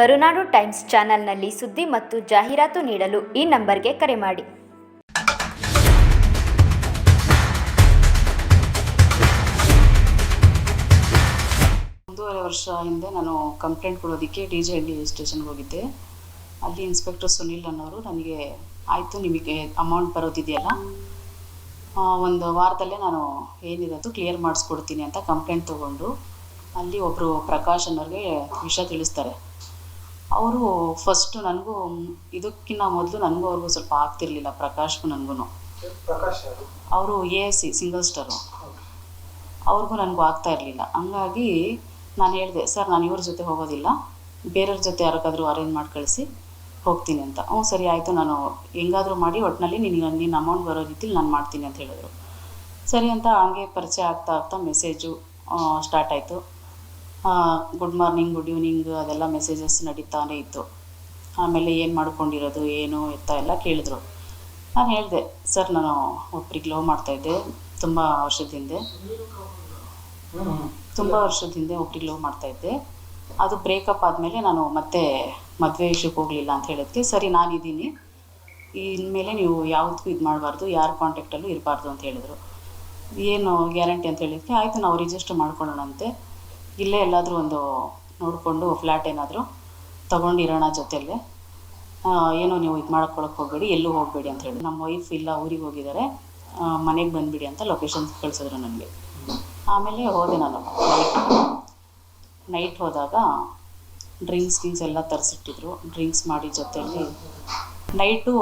ಕರುನಾಡು times ಚಾನೆಲ್ನಲ್ಲಿ ಸುದ್ದಿ ಮತ್ತು ಜಾಹೀರಾತು ನೀಡಲು ಈ ನಂಬರ್ಗೆ ಕರೆ ಮಾಡಿ. ಒಂದೂವರೆ ವರ್ಷ ಹಿಂದೆ ನಾನು ಕಂಪ್ಲೇಂಟ್ ಕೊಡೋದಕ್ಕೆ ಡಿ ಜೆ ಹಳ್ಳಿ ಸ್ಟೇಷನ್ಗೆ ಹೋಗಿದ್ದೆ. ಅಲ್ಲಿ ಇನ್ಸ್ಪೆಕ್ಟರ್ ಸುನಿಲ್ ಅನ್ನೋರು ನನಗೆ, ಆಯಿತು ನಿಮಗೆ ಅಮೌಂಟ್ ಬರೋದಿದೆಯಲ್ಲ? ಒಂದು ವಾರದಲ್ಲೇ ನಾನು ಏನಿರೋದು ಕ್ಲಿಯರ್ ಮಾಡಿಸ್ಕೊಡ್ತೀನಿ ಅಂತ ಕಂಪ್ಲೇಂಟ್ ತೊಗೊಂಡು ಅಲ್ಲಿ ಒಬ್ಬರು ಪ್ರಕಾಶ್ ಅನ್ನೋರಿಗೆ ವಿಷಯ ತಿಳಿಸ್ತಾರೆ. ಅವರು ಫಸ್ಟು ನನಗೂ ಇದಕ್ಕಿಂತ ಮೊದಲು ನನಗೂ ಅವ್ರಿಗೂ ಸ್ವಲ್ಪ ಆಗ್ತಿರ್ಲಿಲ್ಲ ಪ್ರಕಾಶ್ಗೂ ನನಗೂ ಪ್ರಕಾಶ್ ಅವರು A S C single star ಅವ್ರಿಗೂ ನನಗೂ ಆಗ್ತಾ ಇರಲಿಲ್ಲ. ಹಂಗಾಗಿ ನಾನು ಹೇಳಿದೆ ಸರ್ ನಾನು ಇವ್ರ ಜೊತೆ ಹೋಗೋದಿಲ್ಲ. ಬೇರೆಯವ್ರ ಜೊತೆ ಯಾರಿಗಾದ್ರೂ ಅರೇಂಜ್ ಮಾಡಿ ಕಳಿಸಿ ಹೋಗ್ತೀನಿ ಅಂತ. ಹ್ಞೂ ಸರಿ ಆಯಿತು. ನಾನು ಹೆಂಗಾದರೂ ಮಾಡಿ ಒಟ್ಟಿನಲ್ಲಿ ನಿನಗೆ ನಿನ್ನ ಅಮೌಂಟ್ ಬರೋ ರೀತಿಲಿ ನಾನು ಮಾಡ್ತೀನಿ ಅಂತ ಹೇಳಿದ್ರು. ಸರಿ ಅಂತ ಹಂಗೆ ಪರಿಚಯ ಆಗ್ತಾ ಆಗ್ತಾ ಮೆಸೇಜು ಸ್ಟಾರ್ಟ್ ಆಯಿತು. ಗುಡ್ ಮಾರ್ನಿಂಗ್ ಗುಡ್ ಈವ್ನಿಂಗ್ ಅದೆಲ್ಲ ಮೆಸೇಜಸ್ ನಡೀತಾನೆ ಇತ್ತು. ಆಮೇಲೆ ಏನು ಮಾಡ್ಕೊಂಡಿರೋದು, ಏನು ಎತ್ತ ಎಲ್ಲ ಕೇಳಿದ್ರು. ನಾನು ಹೇಳಿದೆ ಸರ್ ನಾನು ಒಬ್ರಿಗೆ ಲವ್ ಮಾಡ್ತಾಯಿದ್ದೆ ತುಂಬ ವರ್ಷದ ಹಿಂದೆ. ತುಂಬ ವರ್ಷದ ಹಿಂದೆ ಒಬ್ರಿಗೆ ಲವ್ ಮಾಡ್ತಾಯಿದ್ದೆ ಅದು ಬ್ರೇಕಪ್ ಆದಮೇಲೆ ನಾನು ಮತ್ತೆ ಮದುವೆ ವಿಷಯಕ್ಕೆ ಹೋಗಲಿಲ್ಲ ಅಂತ ಹೇಳಿದ್ಕೆ, ಸರಿ ನಾನಿದ್ದೀನಿ ಇನ್ಮೇಲೆ ನೀವು ಯಾವುದಕ್ಕೂ ಇದು ಮಾಡಬಾರ್ದು, ಯಾರ ಕಾಂಟ್ಯಾಕ್ಟಲ್ಲೂ ಇರಬಾರ್ದು ಅಂತ ಹೇಳಿದರು. ಏನು ಗ್ಯಾರಂಟಿ ಅಂತ ಹೇಳಿದ್ಕೆ, ಆಯಿತು, ನಾವು ರಿಜಿಸ್ಟರ್ ಮಾಡ್ಕೊಳ್ಳೋಣಂತೆ. ಇಲ್ಲೇ ಎಲ್ಲಾದರೂ ಒಂದು ನೋಡಿಕೊಂಡು ಫ್ಲ್ಯಾಟ್ ಏನಾದರೂ ತೊಗೊಂಡಿರೋಣ ಜೊತೆಯಲ್ಲೇ ಏನೋ ನೀವು ಇದು ಮಾಡ್ಕೊಳಕ್ಕೆ ಹೋಗಬೇಡಿ, ಎಲ್ಲೂ ಹೋಗಬೇಡಿ ಅಂತ ಹೇಳಿ. ನಮ್ಮ ವೈಫ್ ಇಲ್ಲ, ಊರಿಗೆ ಹೋಗಿದ್ದಾರೆ. ಮನೆಗೆ ಬಂದುಬಿಡಿ ಅಂತ ಲೊಕೇಶನ್ ಕಳಿಸಿದ್ರು ನನಗೆ. ಆಮೇಲೆ ಹೋದೆ ನಾನು. ನೈಟ್ ಹೋದಾಗ ಡ್ರಿಂಕ್ಸ್ ಗಿಂಕ್ಸ್ ಎಲ್ಲ ತರಿಸಿಟ್ಟಿದ್ರು. ಡ್ರಿಂಕ್ಸ್ ಮಾಡಿ ಜೊತೆಯಲ್ಲಿ ನೈಟು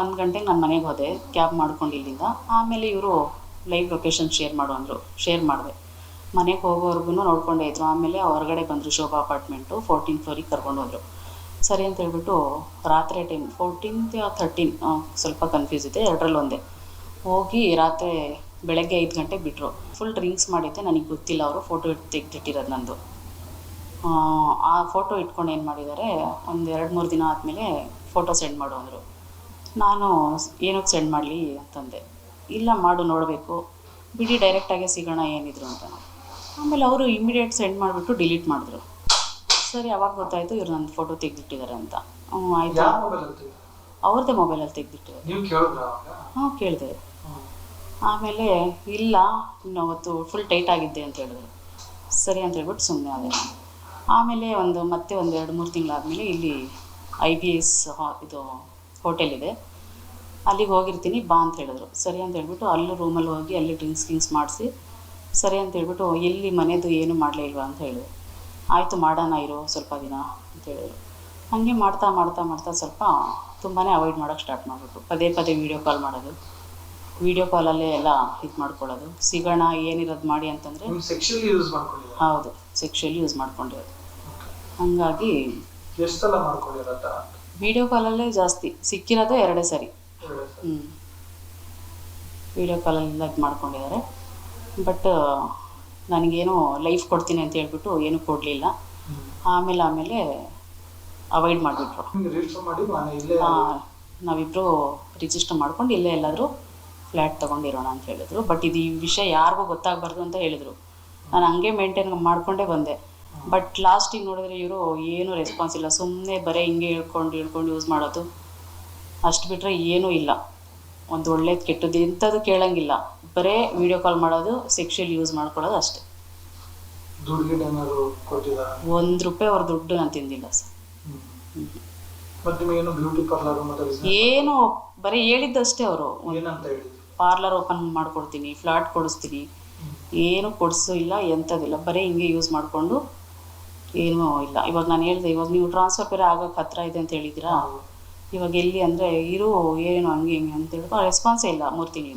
ಒಂದು ಗಂಟೆಗೆ ನಾನು ಮನೆಗೆ ಹೋದೆ ಕ್ಯಾಬ್ ಮಾಡ್ಕೊಂಡು ಇಲ್ಲಿಂದ. ಆಮೇಲೆ ಇವರು ಲೈವ್ ಲೊಕೇಶನ್ ಶೇರ್ ಮಾಡು ಅಂದರು. ಶೇರ್ ಮಾಡಿದೆ. ಮನೆಗೆ ಹೋಗೋವರೆಗೂ ನೋಡ್ಕೊಂಡೇ ಇದ್ರು. ಆಮೇಲೆ ಹೊರಗಡೆ ಬಂದರು ಶೋಭಾ ಅಪಾರ್ಟ್ಮೆಂಟು ಫೋರ್ಟೀನ್ ಫ್ಲೋರಿಗೆ ಕರ್ಕೊಂಡು ಹೋದರು. ಸರಿ ಅಂತ ಹೇಳ್ಬಿಟ್ಟು ರಾತ್ರಿ ಟೈಮ್ ಫೋರ್ಟೀನ್ತ್ ಥರ್ಟೀನ್ ಸ್ವಲ್ಪ ಕನ್ಫ್ಯೂಸ್ ಇದೆ ಎರಡರಲ್ಲಿ ಒಂದೇ. ಹೋಗಿ ರಾತ್ರಿ ಬೆಳಗ್ಗೆ ಐದು ಗಂಟೆಗೆ ಬಿಟ್ಟರು ಫುಲ್ ಡ್ರಿಂಕ್ಸ್ ಮಾಡಿದ್ದೆ ನನಗೆ ಗೊತ್ತಿಲ್ಲ ಅವರು ಫೋಟೋ ತೆಗೆದಿಟ್ಟಿರೋದು ನಂದು. ಆ, ಆ ಫೋಟೋ ಇಟ್ಕೊಂಡು ಏನು ಮಾಡಿದ್ದಾರೆ ಒಂದು ಎರಡು ಮೂರು ದಿನ ಆದಮೇಲೆ ಫೋಟೋ ಸೆಂಡ್ ಮಾಡು ಅಂದರು. ನಾನು ಏನಕ್ಕೆ ಸೆಂಡ್ ಮಾಡಲಿ? ಅಂತಂದೆ. ಇಲ್ಲ ಮಾಡು ನೋಡಬೇಕು. ಬಿಡಿ ಡೈರೆಕ್ಟಾಗೆ ಸಿಗೋಣ ಏನಿದ್ರು ಅಂತ ಆಮೇಲೆ ಅವರು ಇಮಿಡಿಯೇಟ್ ಸೆಂಡ್ ಮಾಡಿಬಿಟ್ಟು ಡಿಲೀಟ್ ಮಾಡಿದ್ರು. ಸರಿ ಅವಾಗ ಗೊತ್ತಾಯಿತು ಇವ್ರು ನನ್ನ ಫೋಟೋ ತೆಗೆದಿಟ್ಟಿದ್ದಾರೆ ಅಂತ. ಹ್ಞೂ ಆಯಿತು. ಅವ್ರದ್ದೇ ಮೊಬೈಲಲ್ಲಿ ತೆಗೆದಿಟ್ಟಿದ್ದಾರೆ. ಹಾಂ ಕೇಳಿದೆ. ಆಮೇಲೆ ಇಲ್ಲ ಇನ್ನು ಅವತ್ತು ಫುಲ್ ಟೈಟ್ ಆಗಿದ್ದೆ ಅಂತ ಹೇಳಿದ್ರು. ಸರಿ ಅಂತ ಹೇಳ್ಬಿಟ್ಟು ಸುಮ್ಮನೆ ಅದೇ ಆಮೇಲೆ ಒಂದು ಮತ್ತೆ ಒಂದು ಎರಡು ಮೂರು ತಿಂಗಳಾದಮೇಲೆ ಇಲ್ಲಿ ಐ ಬಿ ಎಸ್ ಇದು ಹೋಟೆಲ್ ಇದೆ. ಅಲ್ಲಿಗೆ ಹೋಗಿರ್ತೀನಿ ಬಾ ಅಂತ ಹೇಳಿದ್ರು. ಸರಿ ಅಂತ ಹೇಳ್ಬಿಟ್ಟು ಅಲ್ಲೂ ರೂಮಲ್ಲಿ ಹೋಗಿ ಅಲ್ಲಿ ಡ್ರಿಂಕ್ಸ್ ಗಿಂಕ್ಸ್ ಮಾಡಿಸಿ ಸರಿ ಅಂತ ಹೇಳ್ಬಿಟ್ಟು ಎಲ್ಲಿ ಮನೆದು ಏನು ಮಾಡಲೇ ಇಲ್ವಾ ಅಂತ ಹೇಳಿದ್ರು. ಆಯಿತು ಮಾಡೋಣ ಇರೋ ಸ್ವಲ್ಪ ದಿನ ಅಂತ ಹೇಳಿದ್ರು. ಹಾಗೆ ಮಾಡ್ತಾ ಮಾಡ್ತಾ ಮಾಡ್ತಾ ಸ್ವಲ್ಪ ತುಂಬಾ ಅವಾಯ್ಡ್ ಮಾಡೋಕ್ಕೆ ಸ್ಟಾರ್ಟ್ ಮಾಡಿಬಿಟ್ರು. ಪದೇ ಪದೇ ವೀಡಿಯೋ ಕಾಲ್ ಮಾಡೋದು ವೀಡಿಯೋ ಕಾಲಲ್ಲೇ ಎಲ್ಲ ಇದು ಮಾಡ್ಕೊಳ್ಳೋದು. ಸಿಗೋಣ ಏನಿರೋದು ಮಾಡಿ ಅಂತಂದರೆ ನಿಮ್ ಸೆಕ್ಷುಲಿ ಯೂಸ್ ಹೌದು ಮಾಡ್ಕೊಂಡಿರೋದು. ಹಾಗಾಗಿ ವೀಡಿಯೋ ಕಾಲಲ್ಲೇ ಜಾಸ್ತಿ ಸಿಕ್ಕಿರೋದು ಎರಡೇ ಸರಿ. ಹ್ಞೂ ವೀಡಿಯೋ ಕಾಲಲ್ಲಿ ಇದು ಮಾಡ್ಕೊಂಡಿದ್ದಾರೆ. ಬಟ್ ನನಗೇನು ಲೈಫ್ ಕೊಡ್ತೀನಿ ಅಂತ ಹೇಳ್ಬಿಟ್ಟು ಏನೂ ಕೊಡಲಿಲ್ಲ. ಆಮೇಲೆ ಆಮೇಲೆ ಅವಾಯ್ಡ್ ಮಾಡಿಬಿಟ್ರು. ನಾವಿಬ್ಬರು ರಿಜಿಸ್ಟರ್ ಮಾಡ್ಕೊಂಡು ಇಲ್ಲೇ ಎಲ್ಲಾದರೂ ಫ್ಲ್ಯಾಟ್ ತೊಗೊಂಡಿರೋಣ ಅಂತ ಹೇಳಿದ್ರು. ಬಟ್ ಇದು ಈ ವಿಷಯ ಯಾರಿಗೂ ಗೊತ್ತಾಗಬಾರ್ದು ಅಂತ ಹೇಳಿದರು. ನಾನು ಹಂಗೆ ಮೇಂಟೈನ್ ಮಾಡಿಕೊಂಡೇ ಬಂದೆ. ಬಟ್ ಲಾಸ್ಟಿಗೆ ನೋಡಿದ್ರೆ ಇವರು ಏನೂ ರೆಸ್ಪಾನ್ಸ್ ಇಲ್ಲ. ಸುಮ್ಮನೆ ಬರೀ ಹಿಂಗೆ ಹೇಳ್ಕೊಂಡು ಹೇಳ್ಕೊಂಡು ಯೂಸ್ ಮಾಡೋದು. ಅಷ್ಟು ಬಿಟ್ಟರೆ ಏನೂ ಇಲ್ಲ. ಒಂದು ಒಳ್ಳೇದು ಕೆಟ್ಟದ್ದು ಎಂಥದ್ದು ಕೇಳಂಗಿಲ್ಲ. ಬರೇ ವಿಡಿಯೋ ಕಾಲ್ ಮಾಡೋದು ಸೆಕ್ಷುಯಲ್ ಯೂಸ್ ಮಾಡ್ಕೊಳ್ಳೋದು ಅಷ್ಟೇ. ಒಂದ್ ರೂಪಾಯಿ ಅವ್ರ ದುಡ್ಡು ನಾನು ತಿಂದಿಲ್ಲ ಸರ್. ಏನು ಬರೀ ಹೇಳಿದ್ದಷ್ಟೇ ಅವರು. ಹೇಳಿದ್ರು ಪಾರ್ಲರ್ ಓಪನ್ ಮಾಡ್ಕೊಡ್ತೀನಿ ಫ್ಲಾಟ್ ಕೊಡಿಸ್ತೀನಿ. ಏನು ಕೊಡಿಸು ಇಲ್ಲ ಎಂಥದಿಲ್ಲ. ಬರೀ ಹಿಂಗೆ ಯೂಸ್ ಮಾಡಿಕೊಂಡು ಏನೂ ಇಲ್ಲ. ಇವಾಗ ನಾನು ಹೇಳಿದೆ ಇವಾಗ ನೀವು ಟ್ರಾನ್ಸ್ಫರ್ ಬೇರೆ ಆಗೋಕ್ಕೆ ಹತ್ರ ಇದೆ ಅಂತ ಹೇಳಿದ್ದೀರಾ? ಇವಾಗ ಎಲ್ಲಿ ಅಂದರೆ ಇರು ಏನು ಹಂಗೆ ಹಿಂಗೆ ಅಂತ ಹೇಳ್ಬಿಟ್ಟು ರೆಸ್ಪಾನ್ಸೇ ಇಲ್ಲ ಮೂರು ತಿಂಗಳಿಂದ